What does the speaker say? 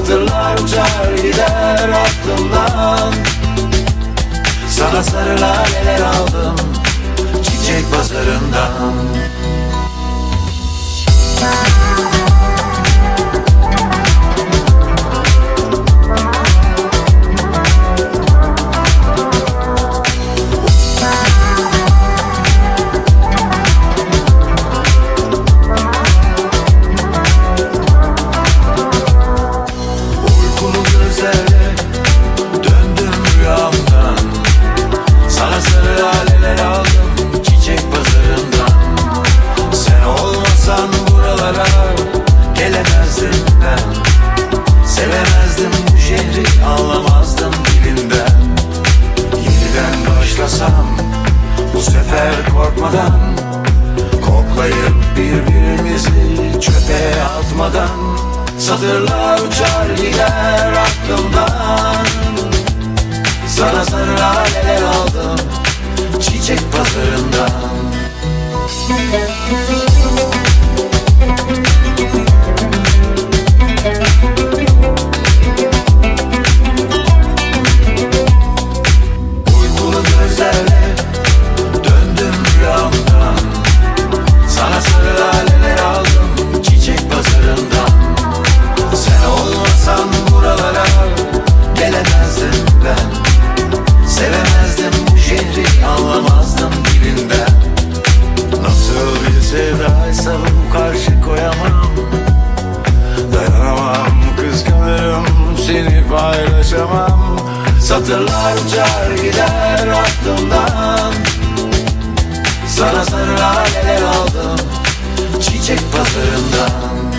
Satırlar uçar gider aklımdan. Sana sarı laleler aldım Çiçek pazarından atmadan Satırlar uçar gider aklımdan. Sana sarı laleler aldım Çiçek pazarından Hatırlar uçar gider aklımdan. Sana sarı laleler aldım Çiçek pazarından.